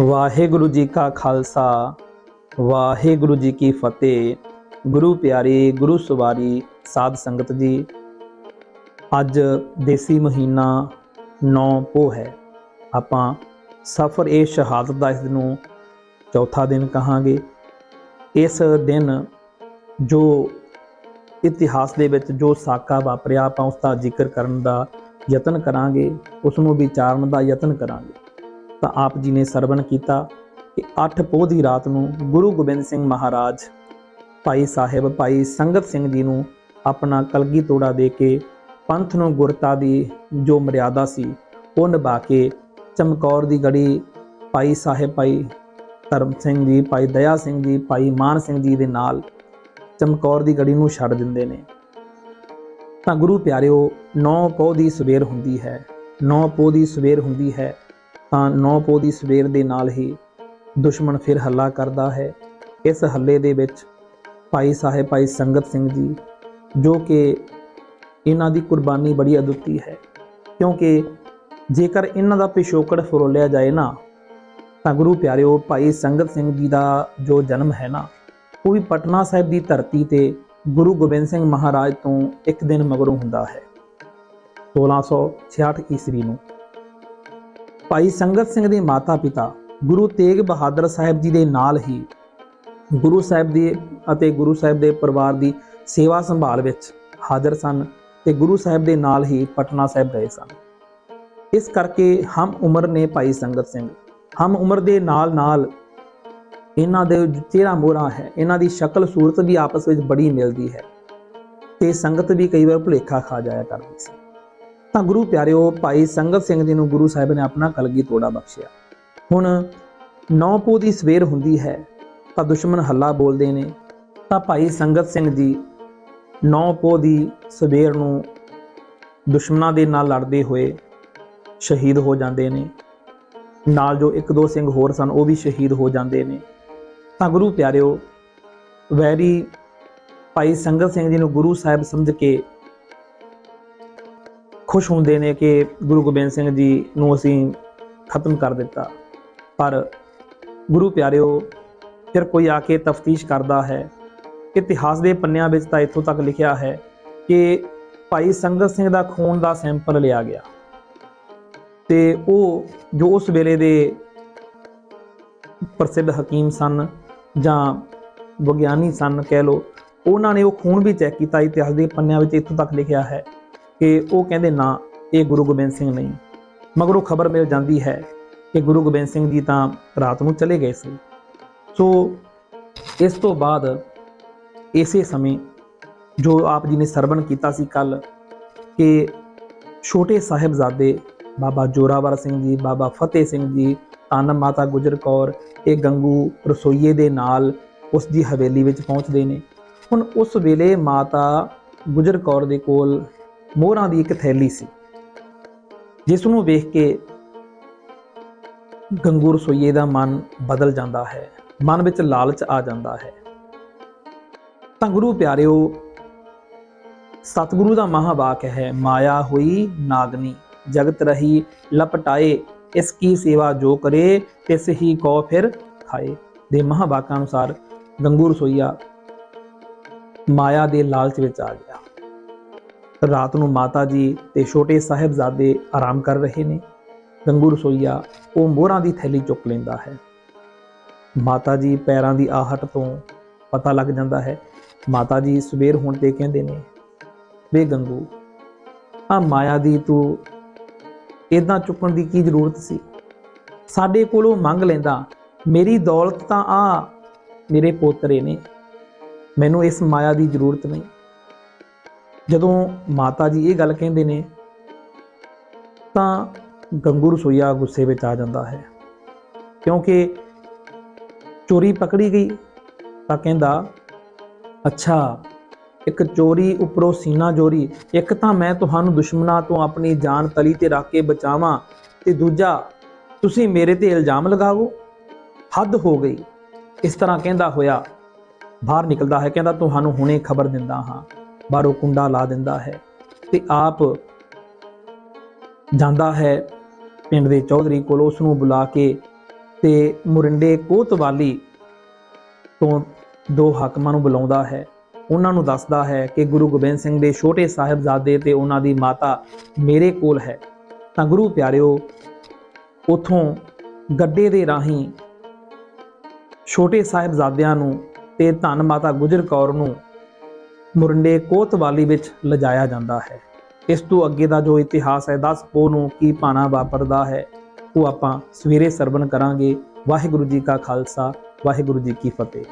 ਵਾਹਿਗੁਰੂ ਜੀ ਕਾ ਖਾਲਸਾ, ਵਾਹਿਗੁਰੂ ਜੀ ਕੀ ਫਤਿਹ। ਗੁਰੂ ਪਿਆਰੇ, ਗੁਰੂ ਸਵਾਰੀ, ਸਾਧ ਸੰਗਤ ਜੀ, ਅੱਜ ਦੇਸੀ ਮਹੀਨਾ 9 ਪੋ ਹੈ। ਆਪਾਂ ਸਫਰ ਇਹ ਸ਼ਹਾਦਤ ਦਾ ਇਸ ਨੂੰ ਚੌਥਾ ਦਿਨ ਕਹਾਂਗੇ। ਇਸ ਦਿਨ ਜੋ ਇਤਿਹਾਸ ਦੇ ਵਿੱਚ ਜੋ ਸਾਕਾ ਵਾਪਰਿਆ, ਆਪਾਂ ਉਸ ਦਾ ਜ਼ਿਕਰ ਕਰਨ ਦਾ ਯਤਨ ਕਰਾਂਗੇ ਉਸ ਨੂੰ ਵਿਚਾਰਨ ਦਾ ਯਤਨ ਕਰਾਂਗੇ। ਤਾਂ ਆਪ ਜੀ ਨੇ ਸਰਵਣ ਕੀਤਾ ਕਿ 8 ਪੋਹ ਦੀ ਰਾਤ ਨੂੰ ਗੁਰੂ ਗੋਬਿੰਦ ਸਿੰਘ ਮਹਾਰਾਜ ਭਾਈ ਸਾਹਿਬ, ਭਾਈ ਸੰਗਤ ਸਿੰਘ ਜੀ ਨੂੰ ਆਪਣਾ ਕਲਗੀ ਤੋੜਾ ਦੇ ਕੇ ਪੰਥ ਨੂੰ ਗੁਰਤਾ ਦੀ ਜੋ ਮਰਿਆਦਾ ਸੀ, ਉਹ ਨਿਭਾ ਕੇ ਚਮਕੌਰ ਦੀ ਗੜੀ ਭਾਈ ਸਾਹਿਬ, ਭਾਈ ਧਰਮ ਸਿੰਘ ਜੀ, ਭਾਈ ਦਇਆ ਸਿੰਘ ਜੀ, ਭਾਈ ਮਾਨ ਸਿੰਘ ਜੀ ਦੇ ਨਾਲ ਚਮਕੌਰ ਦੀ ਗੜੀ ਨੂੰ ਛੱਡ ਦਿੰਦੇ ਨੇ। ਤਾਂ ਗੁਰੂ ਪਿਆਰਿਓ 9 ਪੋਹ ਦੀ ਸਵੇਰ ਹੁੰਦੀ ਹੈ 9 ਪੋਹ ਦੀ ਸਵੇਰ ਹੁੰਦੀ ਹੈ। ਤਾਂ 9 ਪੋਹ ਦੀ ਸਵੇਰ ਦੇ ਨਾਲ ਹੀ ਦੁਸ਼ਮਣ ਫਿਰ ਹੱਲਾ ਕਰਦਾ ਹੈ। ਇਸ ਹੱਲੇ ਦੇ ਵਿੱਚ ਭਾਈ ਸਾਹਿਬ, ਭਾਈ ਸੰਗਤ ਸਿੰਘ ਜੀ, ਜੋ ਕਿ ਇਹਨਾਂ ਦੀ ਕੁਰਬਾਨੀ ਬੜੀ ਅਦੁੱਤੀ ਹੈ। ਕਿਉਂਕਿ ਜੇਕਰ ਇਹਨਾਂ ਦਾ ਪਿਛੋਕੜ ਫਰੋਲਿਆ ਜਾਏ ਨਾ, ਤਾਂ ਗੁਰੂ ਪਿਆਰਿਓ, ਭਾਈ ਸੰਗਤ ਸਿੰਘ ਜੀ ਦਾ ਜੋ ਜਨਮ ਹੈ ਨਾ, ਉਹ ਵੀ ਪਟਨਾ ਸਾਹਿਬ ਦੀ ਧਰਤੀ ਤੇ ਗੁਰੂ ਗੋਬਿੰਦ ਸਿੰਘ ਮਹਾਰਾਜ ਤੋਂ ਇੱਕ ਦਿਨ ਮਗਰੋਂ ਹੁੰਦਾ ਹੈ। 1666 ਈਸਵੀ ਨੂੰ ਭਾਈ ਸੰਗਤ ਸਿੰਘ ਦੇ ਮਾਤਾ ਪਿਤਾ ਗੁਰੂ ਤੇਗ ਬਹਾਦਰ ਸਾਹਿਬ ਜੀ ਦੇ ਨਾਲ ਹੀ ਗੁਰੂ ਸਾਹਿਬ ਦੀ ਅਤੇ ਗੁਰੂ ਸਾਹਿਬ ਦੇ ਪਰਿਵਾਰ ਦੀ ਸੇਵਾ ਸੰਭਾਲ ਵਿੱਚ ਹਾਜ਼ਰ ਸਨ ਤੇ ਗੁਰੂ ਸਾਹਿਬ ਦੇ ਨਾਲ ਹੀ ਪਟਨਾ ਸਾਹਿਬ ਗਏ ਸਨ। ਇਸ ਕਰਕੇ ਹਮ ਉਮਰ ਨੇ ਭਾਈ ਸੰਗਤ ਸਿੰਘ, ਹਮ ਉਮਰ ਦੇ ਨਾਲ ਨਾਲ ਇਹਨਾਂ ਦੇ ਚਿਹਰਾ ਮੋਹਰਾ ਹੈ, ਇਹਨਾਂ ਦੀ ਸ਼ਕਲ ਸੂਰਤ ਵੀ ਆਪਸ ਵਿੱਚ ਬੜੀ ਮਿਲਦੀ ਹੈ ਤੇ ਸੰਗਤ ਵੀ ਕਈ ਵਾਰ ਭੁਲੇਖਾ ਖਾ ਜਾਇਆ ਕਰਦੀ ਸੀ। ਤਾਂ ਗੁਰੂ ਪਿਆਰਿਓ, ਭਾਈ ਸੰਗਤ ਸਿੰਘ ਜੀ ਨੂੰ ਗੁਰੂ ਸਾਹਿਬ ਨੇ ਆਪਣਾ ਕਲਗੀ ਤੋੜਾ ਬਖਸ਼ਿਆ। ਹੁਣ ਨੌ ਪੋ ਦੀ ਸਵੇਰ ਹੁੰਦੀ ਹੈ, ਤਾਂ ਦੁਸ਼ਮਣ ਹੱਲਾ ਬੋਲਦੇ ਨੇ। ਤਾਂ ਭਾਈ ਸੰਗਤ ਸਿੰਘ ਜੀ ਨੌ ਪੋ ਦੀ ਸਵੇਰ ਨੂੰ ਦੁਸ਼ਮਣਾਂ ਦੇ ਨਾਲ ਲੜਦੇ ਹੋਏ ਸ਼ਹੀਦ ਹੋ ਜਾਂਦੇ ਨੇ। ਨਾਲ ਜੋ ਇੱਕ ਦੋ ਸਿੰਘ ਹੋਰ ਸਨ, ਉਹ ਵੀ ਸ਼ਹੀਦ ਹੋ ਜਾਂਦੇ ਨੇ। ਤਾਂ ਗੁਰੂ ਪਿਆਰਿਓ, ਵੈਰੀ ਭਾਈ ਸੰਗਤ ਸਿੰਘ ਜੀ ਨੂੰ ਗੁਰੂ ਸਾਹਿਬ ਸਮਝ ਕੇ ਖੁਸ਼ ਹੁੰਦੇ ਨੇ ਕਿ ਗੁਰੂ ਗੋਬਿੰਦ ਸਿੰਘ ਜੀ ਨੂੰ ਅਸੀਂ ਖਤਮ ਕਰ ਦਿੱਤਾ। ਪਰ ਗੁਰੂ ਪਿਆਰਿਓ, ਫਿਰ ਕੋਈ ਆ ਕੇ ਤਫਤੀਸ਼ ਕਰਦਾ ਹੈ। ਇਤਿਹਾਸ ਦੇ ਪੰਨਿਆਂ ਵਿੱਚ ਤਾਂ ਇੱਥੋਂ ਤੱਕ ਲਿਖਿਆ ਹੈ ਕਿ ਭਾਈ ਸੰਗਤ ਸਿੰਘ ਦਾ ਖੂਨ ਦਾ ਸੈਂਪਲ ਲਿਆ ਗਿਆ। ਤੇ ਉਹ ਜੋ ਉਸ ਵੇਲੇ ਦੇ ਪ੍ਰਸਿੱਧ ਹਕੀਮ ਸਨ ਜਾਂ ਵਿਗਿਆਨੀ ਸਨ ਕਹਿ ਲੋ ਉਹਨਾਂ ਨੇ ਉਹ ਖੂਨ ਵੀ ਚੈੱਕ ਕੀਤਾ। ਇਤਿਹਾਸ ਦੇ ਪੰਨਿਆਂ ਵਿੱਚ ਇੱਥੋਂ ਤੱਕ ਲਿਖਿਆ ਹੈ ਕਿ ਉਹ ਕਹਿੰਦੇ ਨਾ, ਇਹ ਗੁਰੂ ਗੋਬਿੰਦ ਸਿੰਘ ਨਹੀਂ। ਮਗਰੋਂ ਖਬਰ ਮਿਲ ਜਾਂਦੀ ਹੈ ਕਿ ਗੁਰੂ ਗੋਬਿੰਦ ਸਿੰਘ ਜੀ ਤਾਂ ਰਾਤ ਨੂੰ ਚਲੇ ਗਏ ਸੀ। ਸੋ ਇਸ ਤੋਂ ਬਾਅਦ ਇਸੇ ਸਮੇਂ ਜੋ ਆਪ ਜੀ ਨੇ ਸਰਵਣ ਕੀਤਾ ਸੀ ਕੱਲ, ਕਿ ਛੋਟੇ ਸਾਹਿਬਜ਼ਾਦੇ ਬਾਬਾ ਜੋਰਾਵਰ ਸਿੰਘ ਜੀ, ਬਾਬਾ ਫਤਿਹ ਸਿੰਘ ਜੀ ਤਾਨ ਮਾਤਾ ਗੁਜਰ ਕੌਰ, ਇਹ ਗੰਗੂ ਰਸੋਈਏ ਦੇ ਨਾਲ ਉਸ ਦੀ ਹਵੇਲੀ ਵਿੱਚ ਪਹੁੰਚਦੇ ਨੇ। ਹੁਣ ਉਸ ਵੇਲੇ ਮਾਤਾ ਗੁਜਰ ਕੌਰ ਦੇ ਕੋਲ ਮੋਹਰਾਂ ਦੀ ਇੱਕ ਥੈਲੀ ਸੀ। ਜਿਸ ਨੂੰ ਵੇਖ ਕੇ ਗੰਗੂ ਰਸੋਈਏ ਦਾ ਮਨ ਬਦਲ ਜਾਂਦਾ ਹੈ, ਮਨ ਵਿੱਚ ਲਾਲਚ ਆ ਜਾਂਦਾ ਹੈ। ਤਾਂ ਗੁਰੂ ਪਿਆਰਿਓ, ਸਤਿਗੁਰੂ ਦਾ ਮਹਾਵਾਕ ਹੈ, ਮਾਇਆ ਹੋਈ ਨਾਗਨੀ, ਜਗਤ ਰਹੀ ਲਪਟਾਏ, ਇਸ ਕੀ ਸੇਵਾ ਜੋ ਕਰੇ, ਤਿਸ ਹੀ ਕੋ ਫਿਰ ਖਾਏ। ਦੇ ਮਹਾਵਾਕਾਂ ਅਨੁਸਾਰ ਗੰਗੂ ਰਸੋਈਆ ਮਾਇਆ ਦੇ ਲਾਲਚ ਵਿੱਚ ਆ ਗਿਆ। ਰਾਤ ਨੂੰ ਮਾਤਾ ਜੀ ਤੇ ਛੋਟੇ ਸਾਹਿਬਜ਼ਾਦੇ ਆਰਾਮ ਕਰ ਰਹੇ ਨੇ। ਗੰਗੂ ਰਸੋਈਆ ਉਹ ਮੋਹਰਾਂ ਦੀ ਥੈਲੀ ਚੁੱਕ ਲੈਂਦਾ ਹੈ। ਮਾਤਾ ਜੀ ਪੈਰਾਂ ਦੀ ਆਹਟ ਤੋਂ ਪਤਾ ਲੱਗ ਜਾਂਦਾ ਹੈ। ਮਾਤਾ ਜੀ ਸਵੇਰ ਹੋਣ ਤੇ ਕਹਿੰਦੇ ਨੇ, ਵੇ ਗੰਗੂ ਆ ਮਾਇਆ ਦੀ ਤੂੰ ਇਦਾਂ ਚੁੱਕਣ ਦੀ ਕੀ ਜ਼ਰੂਰਤ ਸੀ? ਸਾਡੇ ਕੋਲੋਂ ਮੰਗ ਲੈਂਦਾ, ਮੇਰੀ ਦੌਲਤ ਤਾਂ ਆ, ਮੇਰੇ ਪੋਤਰੇ ਨੇ। ਮੈਨੂੰ ਇਸ ਮਾਇਆ ਦੀ ਜ਼ਰੂਰਤ ਨਹੀਂ। ਜਦੋਂ ਮਾਤਾ ਜੀ ਇਹ ਗੱਲ ਕਹਿੰਦੇ ਨੇ, ਤਾਂ ਗੰਗੂ ਰਸੋਈਆ ਗੁੱਸੇ ਵਿੱਚ ਆ ਜਾਂਦਾ ਹੈ। ਕਿਉਂਕਿ ਚੋਰੀ ਪਕੜੀ ਗਈ, ਤਾਂ ਕਹਿੰਦਾ, ਅੱਛਾ, ਇੱਕ ਚੋਰੀ ਉੱਪਰੋਂ ਸੀਨਾ ਚੋਰੀ ਇੱਕ ਤਾਂ ਮੈਂ ਤੁਹਾਨੂੰ ਦੁਸ਼ਮਣਾਂ ਤੋਂ ਆਪਣੀ ਜਾਨ ਤਲੀ ਤੇ ਰੱਖ ਕੇ ਬਚਾਵਾਂ ਤੇ ਦੂਜਾ, ਤੁਸੀਂ ਮੇਰੇ ਤੇ ਇਲਜ਼ਾਮ ਲਗਾਵੋ ਹੱਦ ਹੋ ਗਈ। ਇਸ ਤਰ੍ਹਾਂ ਕਹਿੰਦਾ ਹੋਇਆ, ਬਾਹਰ ਨਿਕਲਦਾ ਹੈ, ਕਹਿੰਦਾ, ਤੁਹਾਨੂੰ ਹੁਣੇ ਖਬਰ ਦਿੰਦਾ ਹਾਂ। ਬਾਹਰੋਂ ਕੁੰਡਾ ਲਾ ਦਿੰਦਾ ਹੈ ਤੇ ਆਪ ਜਾਂਦਾ ਹੈ ਪਿੰਡ ਦੇ ਚੌਧਰੀ ਕੋਲ ਉਸ ਨੂੰ ਬੁਲਾ ਕੇ ਤੇ ਮੁਰਿੰਡੇ ਕੋਤਵਾਲੀ ਤੋਂ ਦੋ ਹਾਕਮਾਂ ਨੂੰ ਬੁਲਾਉਂਦਾ ਹੈ। ਉਹਨਾਂ ਨੂੰ ਦੱਸਦਾ ਹੈ ਕਿ ਗੁਰੂ ਗੋਬਿੰਦ ਸਿੰਘ ਦੇ ਛੋਟੇ ਸਾਹਿਬਜ਼ਾਦੇ ਤੇ ਉਹਨਾਂ ਦੀ ਮਾਤਾ ਮੇਰੇ ਕੋਲ ਹੈ। ਤਾਂ ਗੁਰੂ ਪਿਆਰਿਓ, ਉਥੋਂ ਗੱਡੇ ਦੇ ਰਾਹੀਂ ਛੋਟੇ ਸਾਹਿਬਜ਼ਾਦਿਆਂ ਨੂੰ ਤੇ ਧੰਨ ਮਾਤਾ ਗੁਜਰ ਕੌਰ ਨੂੰ ਮੁਰੰਡੇ ਕੋਤਵਾਲੀ ਵਿੱਚ ਲਿਜਾਇਆ ਜਾਂਦਾ ਹੈ। ਇਸ ਤੋਂ ਅੱਗੇ ਦਾ ਜੋ ਇਤਿਹਾਸ ਹੈ 10 ਪੋ ਨੂੰ ਕੀ ਪਾਣਾ ਵਾਪਰਦਾ ਹੈ, ਉਹ ਆਪਾਂ ਸਵੇਰੇ ਸਰਵਣ ਕਰਾਂਗੇ। ਵਾਹਿਗੁਰੂ ਜੀ ਕਾ ਖਾਲਸਾ, ਵਾਹਿਗੁਰੂ ਜੀ ਕੀ ਫਤਿਹ।